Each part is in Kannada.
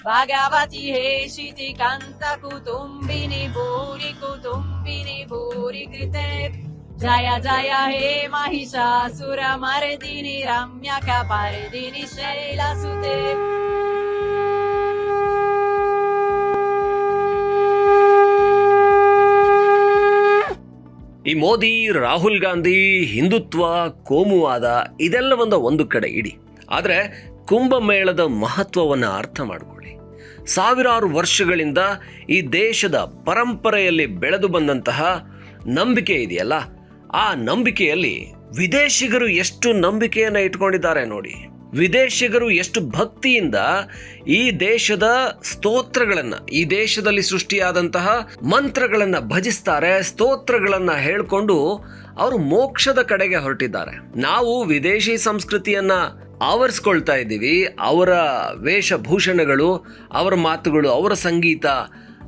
भगवति हेशिति कान्त कुटुम्बिनि भूरि कुटुम्बिनि भूरि कृते जय जय हे महिषासुरमर्दिनि रम्यकपर्दिनि शैलसुते ಈ ಮೋದಿ ರಾಹುಲ್ ಗಾಂಧಿ ಹಿಂದುತ್ವ ಕೋಮುವಾದ ಇದೆಲ್ಲವನ್ನ ಒಂದು ಕಡೆ ಇಡಿ ಆದರೆ ಕುಂಭಮೇಳದ ಮಹತ್ವವನ್ನು ಅರ್ಥ ಮಾಡಿಕೊಳ್ಳಿ. ಸಾವಿರಾರು ವರ್ಷಗಳಿಂದ ಈ ದೇಶದ ಪರಂಪರೆಯಲ್ಲಿ ಬೆಳೆದು ಬಂದಂತಹ ನಂಬಿಕೆ ಇದೆಯಲ್ಲ? ಆ ನಂಬಿಕೆಯಲ್ಲಿ ವಿದೇಶಿಗರು ಎಷ್ಟು ನಂಬಿಕೆಯನ್ನು ಇಟ್ಕೊಂಡಿದ್ದಾರೆ ನೋಡಿ. ವಿದೇಶಿಗರು ಎಷ್ಟು ಭಕ್ತಿಯಿಂದ ಈ ದೇಶದ ಸ್ತೋತ್ರಗಳನ್ನು, ಈ ದೇಶದಲ್ಲಿ ಸೃಷ್ಟಿಯಾದಂತಹ ಮಂತ್ರಗಳನ್ನು ಭಜಿಸ್ತಾರೆ, ಸ್ತೋತ್ರಗಳನ್ನು ಹೇಳ್ಕೊಂಡು ಅವರು ಮೋಕ್ಷದ ಕಡೆಗೆ ಹೊರಟಿದ್ದಾರೆ. ನಾವು ವಿದೇಶಿ ಸಂಸ್ಕೃತಿಯನ್ನ ಆವರಿಸ್ಕೊಳ್ತಾ ಇದ್ದೀವಿ. ಅವರ ವೇಷಭೂಷಣಗಳು, ಅವರ ಮಾತುಗಳು, ಅವರ ಸಂಗೀತ,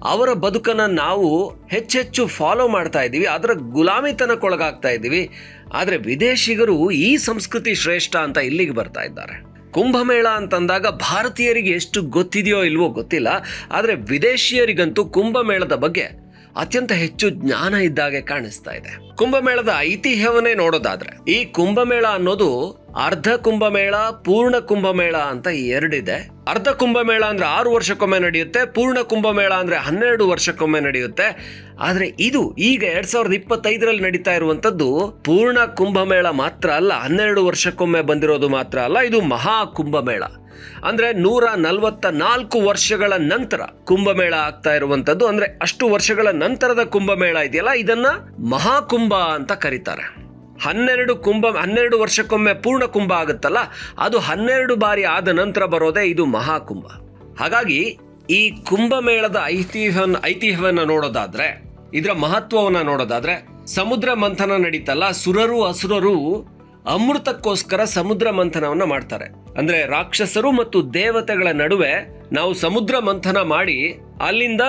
ಅವರ ಬದುಕನ್ನು ನಾವು ಹೆಚ್ಚೆಚ್ಚು ಫಾಲೋ ಮಾಡ್ತಾ ಇದ್ದೀವಿ. ಅದರ ಗುಲಾಮಿತನಕ್ಕೊಳಗಾಗ್ತಾ ಇದ್ದೀವಿ. ಆದರೆ ವಿದೇಶಿಗರು ಈ ಸಂಸ್ಕೃತಿ ಶ್ರೇಷ್ಠ ಅಂತ ಇಲ್ಲಿಗೆ ಬರ್ತಾ ಇದ್ದಾರೆ. ಕುಂಭಮೇಳ ಅಂತಂದಾಗ ಭಾರತೀಯರಿಗೆ ಎಷ್ಟು ಗೊತ್ತಿದೆಯೋ ಇಲ್ವೋ ಗೊತ್ತಿಲ್ಲ. ಆದರೆ ವಿದೇಶಿಯರಿಗಂತೂ ಕುಂಭಮೇಳದ ಬಗ್ಗೆ ಅತ್ಯಂತ ಹೆಚ್ಚು ಜ್ಞಾನ ಇದ್ದಾಗೆ ಕಾಣಿಸ್ತಾ ಇದೆ. ಕುಂಭಮೇಳದ ಐತಿಹ್ಯವನ್ನೇ ನೋಡೋದಾದ್ರೆ, ಈ ಕುಂಭಮೇಳ ಅನ್ನೋದು ಅರ್ಧ ಕುಂಭಮೇಳ, ಪೂರ್ಣ ಕುಂಭಮೇಳ ಅಂತ ಎರಡಿದೆ. ಅರ್ಧ ಕುಂಭಮೇಳ ಅಂದ್ರೆ ಆರು ವರ್ಷಕ್ಕೊಮ್ಮೆ ನಡೆಯುತ್ತೆ, ಪೂರ್ಣ ಕುಂಭಮೇಳ ಅಂದ್ರೆ ಹನ್ನೆರಡು ವರ್ಷಕ್ಕೊಮ್ಮೆ ನಡೆಯುತ್ತೆ. ಆದ್ರೆ ಇದು ಈಗ ಎರಡ್ ಸಾವಿರದ ಇಪ್ಪತ್ತೈದರಲ್ಲಿ ನಡೀತಾ ಇರುವಂತದ್ದು ಪೂರ್ಣ ಕುಂಭಮೇಳ ಮಾತ್ರ ಅಲ್ಲ, ಹನ್ನೆರಡು ವರ್ಷಕ್ಕೊಮ್ಮೆ ಬಂದಿರೋದು ಮಾತ್ರ ಅಲ್ಲ, ಇದು ಮಹಾ ಕುಂಭಮೇಳ. ಅಂದ್ರೆ ನೂರ ನಲವತ್ತ ನಾಲ್ಕು ವರ್ಷಗಳ ನಂತರ ಕುಂಭಮೇಳ ಆಗ್ತಾ ಇರುವಂತದ್ದು ಅಂದ್ರೆ ಅಷ್ಟು ವರ್ಷಗಳ ನಂತರದ ಕುಂಭಮೇಳ ಇದೆಯಲ್ಲ, ಇದನ್ನ ಮಹಾಕುಂಭ ಅಂತ ಕರೀತಾರೆ. ಹನ್ನೆರಡು ಕುಂಭ, ಹನ್ನೆರಡು ವರ್ಷಕ್ಕೊಮ್ಮೆ ಪೂರ್ಣ ಕುಂಭ ಆಗುತ್ತಲ್ಲ, ಅದು ಹನ್ನೆರಡು ಬಾರಿ ಆದ ನಂತರ ಬರೋದೇ ಇದು ಮಹಾಕುಂಭ. ಹಾಗಾಗಿ ಈ ಕುಂಭಮೇಳದ ಐತಿಹ್ಯ ಐತಿಹ್ಯವನ್ನ ನೋಡೋದಾದ್ರೆ, ಇದರ ಮಹತ್ವವನ್ನ ನೋಡೋದಾದ್ರೆ, ಸಮುದ್ರ ಮಂಥನ ನಡೀತಲ್ಲ, ಸುರರು ಅಸುರರು ಅಮೃತಕ್ಕೋಸ್ಕರ ಸಮುದ್ರ ಮಂಥನವನ್ನ ಮಾಡ್ತಾರೆ. ಅಂದ್ರೆ ರಾಕ್ಷಸರು ಮತ್ತು ದೇವತೆಗಳ ನಡುವೆ ನಾವು ಸಮುದ್ರ ಮಂಥನ ಮಾಡಿ ಅಲ್ಲಿಂದ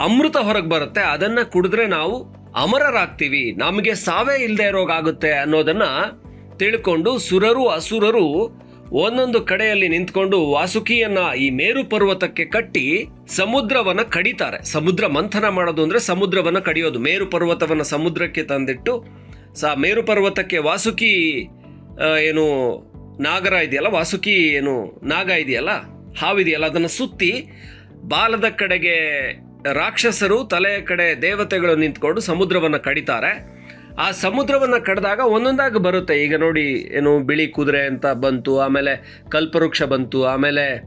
ಅಮೃತ ಹೊರಗೆ ಬರುತ್ತೆ, ಅದನ್ನ ಕುಡಿದ್ರೆ ನಾವು ಅಮರರಾಗ್ತೀವಿ, ನಮಗೆ ಸಾವೇ ಇಲ್ಲದೆ ಇರೋಗಾಗುತ್ತೆ ಅನ್ನೋದನ್ನ ತಿಳ್ಕೊಂಡು ಸುರರು ಅಸುರರು ಒಂದೊಂದು ಕಡೆಯಲ್ಲಿ ನಿಂತ್ಕೊಂಡು ವಾಸುಕಿಯನ್ನ ಈ ಮೇರು ಪರ್ವತಕ್ಕೆ ಕಟ್ಟಿ ಸಮುದ್ರವನ್ನ ಕಡಿತಾರೆ. ಸಮುದ್ರ ಮಂಥನ ಮಾಡೋದು ಅಂದ್ರೆ ಸಮುದ್ರವನ್ನ ಕಡಿಯೋದು. ಮೇರು ಪರ್ವತವನ್ನ ಸಮುದ್ರಕ್ಕೆ ತಂದಿಟ್ಟು ಸ ಮೇರು ಪರ್ವತಕ್ಕೆ ವಾಸುಕಿ ಏನು ನಾಗರ ಇದೆಯಲ್ಲ, ವಾಸುಕಿ ಏನು ನಾಗ ಇದೆಯಲ್ಲ ಹಾವಿದೆಯಲ್ಲ ಅದನ್ನ ಸುತ್ತಿ ಬಾಲದ ಕಡೆಗೆ ರಾಕ್ಷಸರು ತಲೆಯ ಕಡೆ ದೇವತೆಗಳು ನಿಂತ್ಕೊಂಡು ಸಮುದ್ರವನ್ನು ಕಡಿತಾರೆ. ಆ ಸಮುದ್ರವನ್ನು ಕಡಿದಾಗ ಒಂದೊಂದಾಗಿ ಬರುತ್ತೆ. ಈಗ ನೋಡಿ, ಏನು ಬಿಳಿ ಕುದುರೆ ಅಂತ ಬಂತು, ಆಮೇಲೆ ಕಲ್ಪವೃಕ್ಷ ಬಂತು, ಆಮೇಲೆ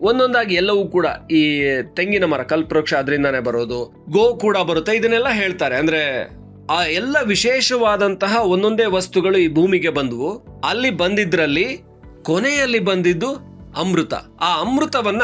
ಒಂದೊಂದಾಗಿ ಎಲ್ಲವೂ ಕೂಡ ಈ ತೆಂಗಿನ ಮರ, ಕಲ್ಪವೃಕ್ಷ ಅದರಿಂದಾನೇ ಬರೋದು, ಗೋ ಕೂಡ ಬರುತ್ತೆ. ಇದನ್ನೆಲ್ಲ ಹೇಳ್ತಾರೆ. ಅಂದ್ರೆ ಆ ಎಲ್ಲ ವಿಶೇಷವಾದಂತಹ ಒಂದೊಂದೇ ವಸ್ತುಗಳು ಈ ಭೂಮಿಗೆ ಬಂದವು. ಅಲ್ಲಿ ಬಂದಿದ್ರಲ್ಲಿ ಕೊನೆಯಲ್ಲಿ ಬಂದಿದ್ದು ಅಮೃತ. ಆ ಅಮೃತವನ್ನ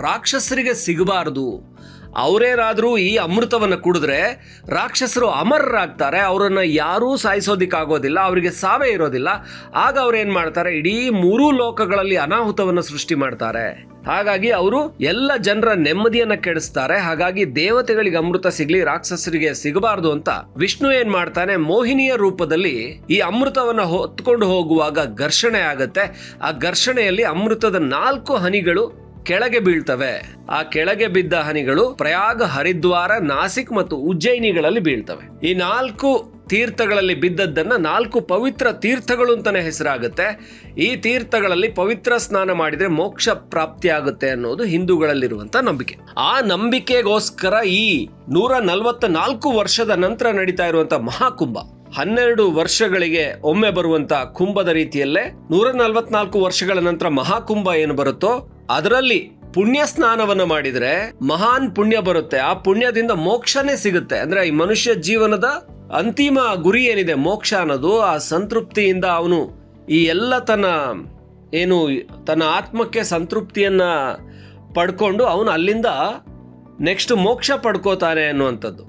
ರಾಕ್ಷಸರಿಗೆ ಸಿಗಬಾರದು. ಅವರೇನಾದ್ರೂ ಈ ಅಮೃತವನ್ನು ಕುಡಿದ್ರೆ ರಾಕ್ಷಸರು ಅಮರರಾಗ್ತಾರೆ, ಅವರನ್ನು ಯಾರೂ ಸಾಯಿಸೋದಿಕ್ಕಾಗೋದಿಲ್ಲ, ಅವರಿಗೆ ಸಾವೇ ಇರೋದಿಲ್ಲ. ಆಗ ಅವ್ರು ಏನ್ ಮಾಡ್ತಾರೆ? ಇಡೀ ಮೂರೂ ಲೋಕಗಳಲ್ಲಿ ಅನಾಹುತವನ್ನು ಸೃಷ್ಟಿ ಮಾಡ್ತಾರೆ. ಹಾಗಾಗಿ ಅವರು ಎಲ್ಲ ಜನರ ನೆಮ್ಮದಿಯನ್ನ ಕೆಡಿಸ್ತಾರೆ. ಹಾಗಾಗಿ ದೇವತೆಗಳಿಗೆ ಅಮೃತ ಸಿಗ್ಲಿ, ರಾಕ್ಷಸರಿಗೆ ಸಿಗಬಾರದು ಅಂತ ವಿಷ್ಣು ಏನ್ ಮಾಡ್ತಾನೆ? ಮೋಹಿನಿಯ ರೂಪದಲ್ಲಿ ಈ ಅಮೃತವನ್ನ ಹೊತ್ಕೊಂಡು ಹೋಗುವಾಗ ಘರ್ಷಣೆ ಆಗತ್ತೆ. ಆ ಘರ್ಷಣೆಯಲ್ಲಿ ಅಮೃತದ ನಾಲ್ಕು ಹನಿಗಳು ಕೆಳಗೆ ಬೀಳ್ತವೆ. ಆ ಕೆಳಗೆ ಬಿದ್ದ ಹನಿಗಳು ಪ್ರಯಾಗ, ಹರಿದ್ವಾರ, ನಾಸಿಕ್ ಮತ್ತು ಉಜ್ಜಯಿನಿಗಳಲ್ಲಿ ಬೀಳ್ತವೆ. ಈ ನಾಲ್ಕು ತೀರ್ಥಗಳಲ್ಲಿ ಬಿದ್ದದ್ದನ್ನ ನಾಲ್ಕು ಪವಿತ್ರ ತೀರ್ಥಗಳು ಅಂತಾನೆ ಹೆಸರಾಗುತ್ತೆ. ಈ ತೀರ್ಥಗಳಲ್ಲಿ ಪವಿತ್ರ ಸ್ನಾನ ಮಾಡಿದ್ರೆ ಮೋಕ್ಷ ಪ್ರಾಪ್ತಿ ಆಗುತ್ತೆ ಅನ್ನೋದು ಹಿಂದೂಗಳಲ್ಲಿರುವಂತ ನಂಬಿಕೆ. ಆ ನಂಬಿಕೆಗೋಸ್ಕರ ಈ ನೂರ ನಲವತ್ತ ನಾಲ್ಕು ವರ್ಷದ ನಂತರ ನಡೀತಾ ಇರುವಂತ ಮಹಾಕುಂಭ, ಹನ್ನೆರಡು ವರ್ಷಗಳಿಗೆ ಒಮ್ಮೆ ಬರುವಂತ ಕುಂಭದ ರೀತಿಯಲ್ಲೇ ನೂರ ನಲವತ್ನಾಲ್ಕು ವರ್ಷಗಳ ನಂತರ ಮಹಾಕುಂಭ ಏನು ಬರುತ್ತೋ ಅದರಲ್ಲಿ ಪುಣ್ಯ ಸ್ನಾನವನ್ನು ಮಾಡಿದ್ರೆ ಮಹಾನ್ ಪುಣ್ಯ ಬರುತ್ತೆ. ಆ ಪುಣ್ಯದಿಂದ ಮೋಕ್ಷನೇ ಸಿಗುತ್ತೆ. ಅಂದ್ರೆ ಈ ಮನುಷ್ಯ ಜೀವನದ ಅಂತಿಮ ಗುರಿ ಏನಿದೆ, ಮೋಕ್ಷ ಅನ್ನೋದು, ಆ ಸಂತೃಪ್ತಿಯಿಂದ ಅವನು ಈ ಎಲ್ಲ ತನ್ನ ಏನು ತನ್ನ ಆತ್ಮಕ್ಕೆ ಸಂತೃಪ್ತಿಯನ್ನ ಪಡ್ಕೊಂಡು ಅವನು ಅಲ್ಲಿಂದ ನೆಕ್ಸ್ಟ್ ಮೋಕ್ಷ ಪಡ್ಕೋತಾನೆ ಅನ್ನುವಂಥದ್ದು.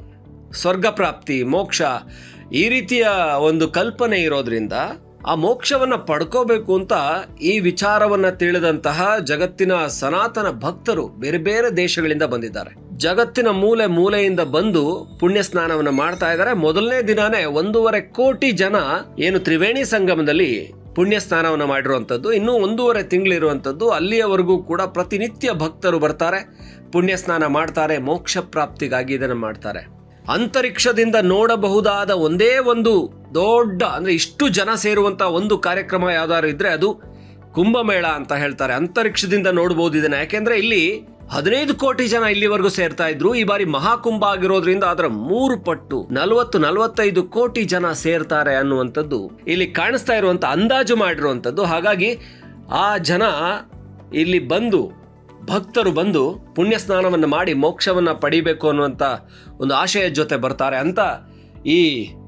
ಸ್ವರ್ಗ ಪ್ರಾಪ್ತಿ, ಮೋಕ್ಷ ಈ ರೀತಿಯ ಒಂದು ಕಲ್ಪನೆ ಇರೋದ್ರಿಂದ ಆ ಮೋಕ್ಷವನ್ನ ಪಡ್ಕೋಬೇಕು ಅಂತ ಈ ವಿಚಾರವನ್ನ ತಿಳಿದಂತಹ ಜಗತ್ತಿನ ಸನಾತನ ಭಕ್ತರು ಬೇರೆ ಬೇರೆ ದೇಶಗಳಿಂದ ಬಂದಿದ್ದಾರೆ. ಜಗತ್ತಿನ ಮೂಲೆ ಮೂಲೆಯಿಂದ ಬಂದು ಪುಣ್ಯ ಸ್ನಾನವನ್ನ ಮಾಡ್ತಾ ಇದ್ದಾರೆ. ಮೊದಲನೇ ದಿನಾನೇ ಒಂದೂವರೆ ಕೋಟಿ ಜನ ಏನು ತ್ರಿವೇಣಿ ಸಂಗಮದಲ್ಲಿ ಪುಣ್ಯ ಸ್ನಾನವನ್ನು ಮಾಡಿರುವಂಥದ್ದು. ಇನ್ನೂ ಒಂದೂವರೆ ತಿಂಗಳಿರುವಂಥದ್ದು ಅಲ್ಲಿಯವರೆಗೂ ಕೂಡ ಪ್ರತಿನಿತ್ಯ ಭಕ್ತರು ಬರ್ತಾರೆ. ಪುಣ್ಯ ಸ್ನಾನ ಮಾಡ್ತಾರೆ. ಮೋಕ್ಷ ಪ್ರಾಪ್ತಿಗಾಗಿ ಇದನ್ನು ಮಾಡ್ತಾರೆ. ಅಂತರಿಕ್ಷದಿಂದ ನೋಡಬಹುದಾದ ಒಂದೇ ಒಂದು ದೊಡ್ಡ, ಅಂದ್ರೆ ಇಷ್ಟು ಜನ ಸೇರುವಂತ ಒಂದು ಕಾರ್ಯಕ್ರಮ ಯಾವ್ದಾದ್ರು ಇದ್ರೆ ಅದು ಕುಂಭಮೇಳ ಅಂತ ಹೇಳ್ತಾರೆ. ಅಂತರಿಕ್ಷದಿಂದ ನೋಡಬಹುದು ಇದನ್ನ. ಯಾಕೆಂದರೆ ಇಲ್ಲಿ ಹದಿನೈದು ಕೋಟಿ ಜನ ಇಲ್ಲಿವರೆಗೂ ಸೇರ್ತಾ ಇದ್ರು. ಈ ಬಾರಿ ಮಹಾಕುಂಭ ಆಗಿರೋದ್ರಿಂದ ಅದರ ಮೂರು ಪಟ್ಟು ನಲವತ್ತು, ನಲವತ್ತೈದು ಕೋಟಿ ಜನ ಸೇರ್ತಾರೆ ಅನ್ನುವಂಥದ್ದು ಇಲ್ಲಿ ಕಾಣಿಸ್ತಾ ಇರುವಂತ, ಅಂದಾಜು ಮಾಡಿರುವಂಥದ್ದು. ಹಾಗಾಗಿ ಆ ಜನ ಇಲ್ಲಿ ಬಂದು ಭಕ್ತರು ಬಂದು ಪುಣ್ಯ ಸ್ನಾನವನ್ನು ಮಾಡಿ ಮೋಕ್ಷವನ್ನು ಪಡಿಬೇಕು ಅನ್ನುವಂಥ ಒಂದು ಆಶಯದ ಜೊತೆ ಬರ್ತಾರೆ ಅಂತ ಈ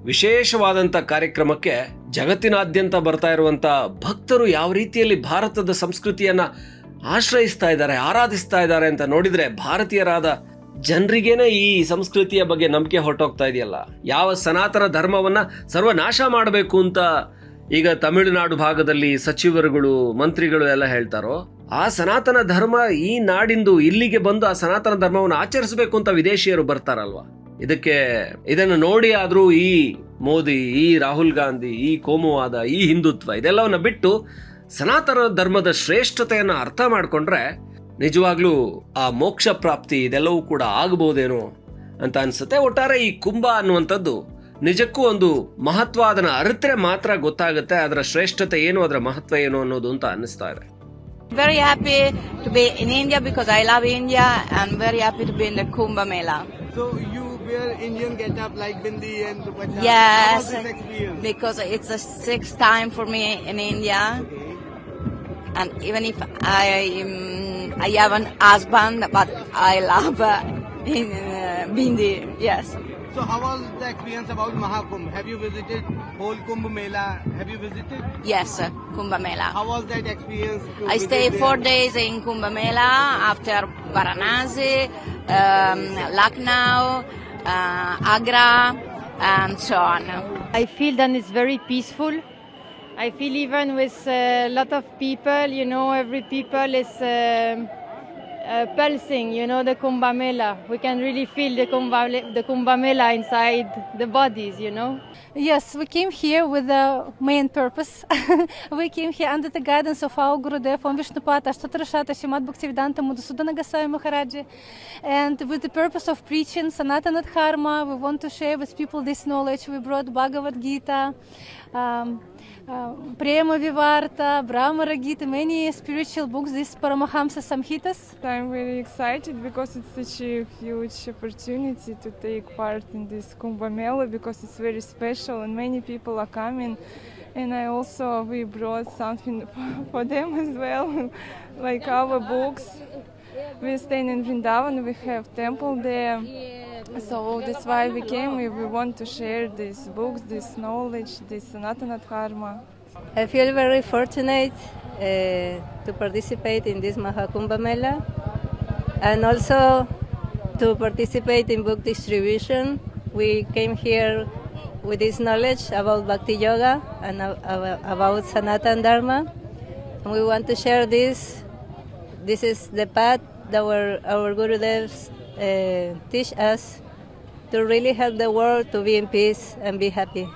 ವಿಶೇಷವಾದಂಥ ಕಾರ್ಯಕ್ರಮಕ್ಕೆ ಜಗತ್ತಿನಾದ್ಯಂತ ಬರ್ತಾ ಇರುವಂಥ ಭಕ್ತರು ಯಾವ ರೀತಿಯಲ್ಲಿ ಭಾರತದ ಸಂಸ್ಕೃತಿಯನ್ನು ಆಶ್ರಯಿಸ್ತಾ ಇದ್ದಾರೆ, ಆರಾಧಿಸ್ತಾ ಇದ್ದಾರೆ ಅಂತ ನೋಡಿದರೆ ಭಾರತೀಯರಾದ ಜನರಿಗೇನೆ ಈ ಸಂಸ್ಕೃತಿಯ ಬಗ್ಗೆ ನಂಬಿಕೆ ಹೊರಟೋಗ್ತಾ ಇದೆಯಲ್ಲ? ಯಾವ ಸನಾತನ ಧರ್ಮವನ್ನು ಸರ್ವನಾಶ ಮಾಡಬೇಕು ಅಂತ ಈಗ ತಮಿಳುನಾಡು ಭಾಗದಲ್ಲಿ ಸಚಿವರುಗಳು, ಮಂತ್ರಿಗಳು ಎಲ್ಲ ಹೇಳ್ತಾರೋ, ಆ ಸನಾತನ ಧರ್ಮ ಈ ನಾಡಿಂದು ಇಲ್ಲಿಗೆ ಬಂದು ಆ ಸನಾತನ ಧರ್ಮವನ್ನು ಆಚರಿಸಬೇಕು ಅಂತ ವಿದೇಶಿಯರು ಬರ್ತಾರಲ್ವಾ? ಇದಕ್ಕೆ, ಇದನ್ನು ನೋಡಿ ಆದರೂ ಈ ಮೋದಿ, ಈ ರಾಹುಲ್ ಗಾಂಧಿ, ಈ ಕೋಮುವಾದ, ಈ ಹಿಂದುತ್ವ ಇದೆಲ್ಲವನ್ನ ಬಿಟ್ಟು ಸನಾತನ ಧರ್ಮದ ಶ್ರೇಷ್ಠತೆಯನ್ನು ಅರ್ಥ ಮಾಡಿಕೊಂಡ್ರೆ ನಿಜವಾಗ್ಲೂ ಆ ಮೋಕ್ಷ ಪ್ರಾಪ್ತಿ ಇದೆಲ್ಲವೂ ಕೂಡ ಆಗಬಹುದೇನೋ ಅಂತ ಅನ್ಸುತ್ತೆ. ಒಟ್ಟಾರೆ ಈ ಕುಂಭ ಅನ್ನುವಂಥದ್ದು ನಿಜಕ್ಕೂ ಒಂದು ಮಹತ್ವ ಅದನ್ನ ಅರಿತ್ರೆ ಮಾತ್ರ ಗೊತ್ತಾಗುತ್ತೆ ಅದರ ಶ್ರೇಷ್ಠತೆ ಏನು ಅದರ ಮಹತ್ವ ಏನು ಅನ್ನೋದು ಅಂತ ಅನ್ನಿಸ್ತಾ ಇದೆ. Very happy to be in India because I love India and very happy to be in the Kumbh Mela so you wear Indian get up like bindi and yes because it's a six time for me in India and even if I I have an husband but I love bindi yes So how was the experience about Mahakumbh? Have you visited whole Kumbh Mela? Have you visited? Yes, uh, Kumbh Mela. How was that experience? I visit stayed there? four days in Kumbh Mela after Varanasi, um, Lucknow, uh, Agra, and so on. I feel that it's very peaceful. I feel even with a lot of people, you know, every people is um uh, pulsing, you know, the Kumbh Mela. We can really feel the Kumbh, the Kumbh Mela inside the bodies, you know. Yes, we came here with the main purpose. we came here under the guidance of our Gurudev, Om Vishnupata, Ashtatrashata, Shimad Bhaktivedanta, Madhusudana Goswami Maharaji. And with the purpose of preaching Sanatana Dharma, we want to share with people this knowledge. We brought Bhagavad Gita, um, uh, Prema Vivarta, Brahmara Gita, many spiritual books, these Paramahamsa Samhitas. I'm very excited because it's such a huge opportunity to take part in this Kumbh Mela because it's very special and many people are coming. And I also we brought something for them as well, like our books. We stay in Vrindavan, we have temple there. So that's why we came. We, we want to share these books, this knowledge, this Sanatana Dharma. I feel very fortunate uh, to participate in this Mahakumbha Mela and also to participate in book distribution. We came here with this knowledge about Bhakti Yoga and about Sanatan Dharma. And we want to share this. This is the path that our, our Gurudevs uh, teach us to really help the world to be in peace and be happy.